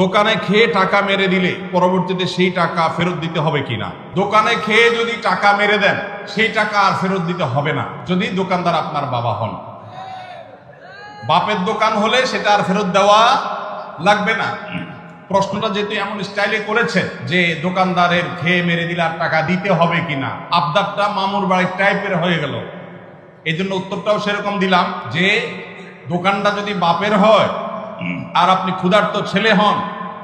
দোকানে খেয়ে টাকা মেরে দিলে পরবর্তীতে সেই টাকা ফেরত দিতে হবে কিনা? দোকানে খেয়ে যদি টাকা মেরে দেন, সেই টাকা আর ফেরত দিতে হবে না, যদি দোকানদার আপনার বাবা হন। বাপের দোকান হলে সেটা আর ফেরত দেওয়া লাগবে না। প্রশ্নটা যেহেতু এমন স্টাইলে করেছে যে দোকানদারের খেয়ে মেরে দিলে আর টাকা দিতে হবে কিনা, আবদারটা মামুর বাড়ির টাইপের হয়ে গেল। এই জন্য উত্তরটাও সেরকম দিলাম যে দোকানটা যদি বাপের হয়, আর আপনি ক্ষুধার্ত ছেলে হন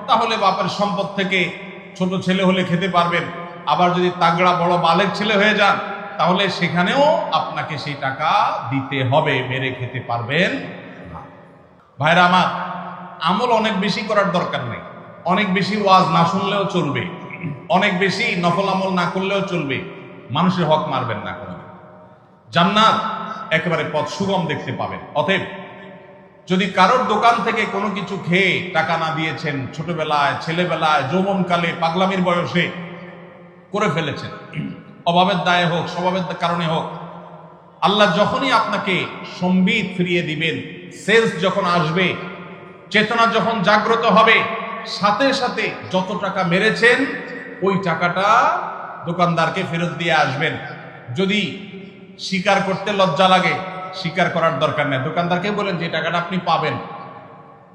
তাহলে বাপের সম্পদ থেকে ছোট ছেলে হলে খেতে পারবেন। আবার যদি তাগড়া বড় বালেক ছেলে হয়ে যান, তাহলে সেখানেও আপনাকে সেই টাকা দিতে হবে, মেরে খেতে পারবেন ভাইরা আমার, আমল অনেক বেশি করার দরকার নেই। অনেক বেশি ওয়াজ না শুনলেও চলবে। অনেক বেশি নফল আমল না করলেও চলবে। মানুষের হক মারবেন না কোনো। জান্নাত একেবারে পথ সুগম দেখতে পাবেন। অতএব যদি কারোর দোকান থেকে কোনো কিছু খেয়ে টাকা না দিয়েছেন, ছোটবেলায়, ছেলেবেলায়, যৌবনকালে, পাগলামির বয়সে করে ফেলেছেন, অভাবের দায়ে হোক, স্বভাবের কারণে হোক, আল্লাহ যখনই আপনাকে সম্বিত ফিরিয়ে দিবেন, সেন্স যখন আসবে, চেতনা যখন জাগ্রত হবে, সাথে সাথে যত টাকা মেরেছেন, ওই টাকাটা দোকানদারকে ফেরত দিয়ে আসবেন। যদি স্বীকার করতে লজ্জা লাগে স্বীকার করার দরকার নেই। দোকানদারকে বলেন যে টাকাটা আপনি পাবেন।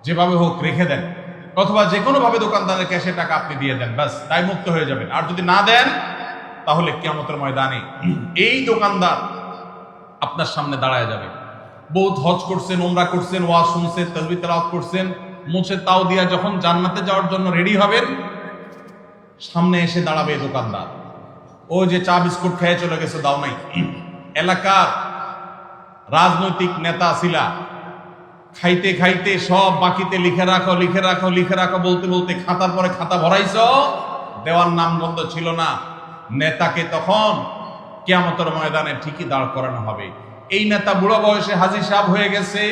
যেভাবে হোক রেখে দেন। অথবা যে কোনো ভাবে দোকানদারের ক্যাশে টাকা আপনি দিয়ে দেন। ব্যাস, তাই মুক্ত হয়ে যাবেন। আর যদি না দেন, তাহলে কিয়ামতের ময়দানে এই দোকানদার আপনার সামনে দাঁড়ায় যাবে। বহুত হজ করছেন ওমরা করছেন ওয়া শুনছেন তসবি তেলাওয়াত করছেন, মুছে তাও দিয়া যখন জান্নাতে যাওয়ার জন্য রেডি হবেন, সামনে এসে দাঁড়াবে দোকানদার। ও যে চা বিস্কুট খেয়ে চলে গেছে, দাও নাই। এলাকার রাজনৈতিক নেতা ছিলা। খাইতে খাইতে সব বাকিতে লিখে রাখো লিখে রাখো লিখে রাখো, বলতে বলতে খাতার পরে খাতা ভরাইছ, দেওয়ার নাম বন্ধ ছিল না। নেতাকে তখন কেয়ামতের ময়দানে ঠিকই দাঁড় করানো হবে। এই নেতা বুড়ো বয়সে হাজি সাহেব হয়ে গেছে,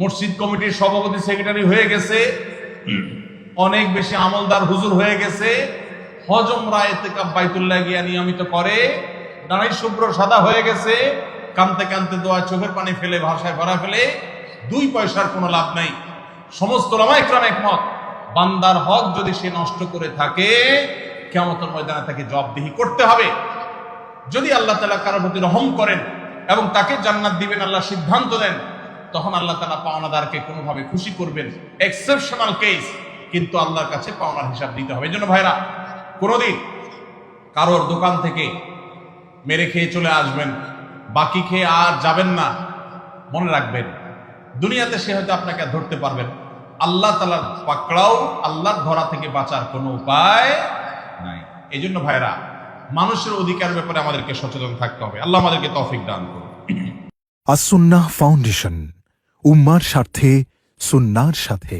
মসজিদ কমিটির সভাপতি, সেক্রেটারি হয়ে গেছে, অনেক বেশি আমলদার হুজুর হয়ে গেছে, হজম রায় বাইতুল্লাহ গিয়া নিয়মিত করে দাঁড়াই শুভ্র সাদা হয়ে গেছে কানতে কানতে দোয়া, চোখের পানি ফেলে, ভাষায় ভরা ফেলে, দুই পয়সার কোনো লাভ নাই। সমস্ত রামাইক্রাম একমত। বান্দার হক যদি সে নষ্ট করে থাকে কেমতের ময়দানে তাকে জবাবদিহি করতে হবে। যদি আল্লাহ তালা কারোর প্রতি রহম করেন এবং তাকে জান্নাত দিবেন, আল্লাহ সিদ্ধান্ত দেন, তখন আল্লাহ তালা পাওনাদারকে কোনোভাবে খুশি করবেন। এক্সেপশনাল কেস কিন্তু আল্লাহর কাছে পাওনার হিসাব দিতে হবে। জন্য ভাইরা, কোনোদিন কারোর দোকান থেকে মেরে খেয়ে চলে আসবেন। বাকি খেয়ে আর যাবেন না। মনে রাখবেন, দুনিয়াতে সে হয়তো আপনাকে ধরতে পারবেন আল্লাহ তালার পাকড়াও আল্লাহর ধরা থেকে বাঁচার কোনো উপায় নাই। এই জন্য ভাইরা, মানুষের অধিকার ব্যাপারে আমাদেরকে সচেতন থাকতে হবে। আল্লাহ আমাদেরকে তৌফিক দান করুন। আসুন্নাহ ফাউন্ডেশন, উম্মার স্বার্থে, সুন্নার সাথে।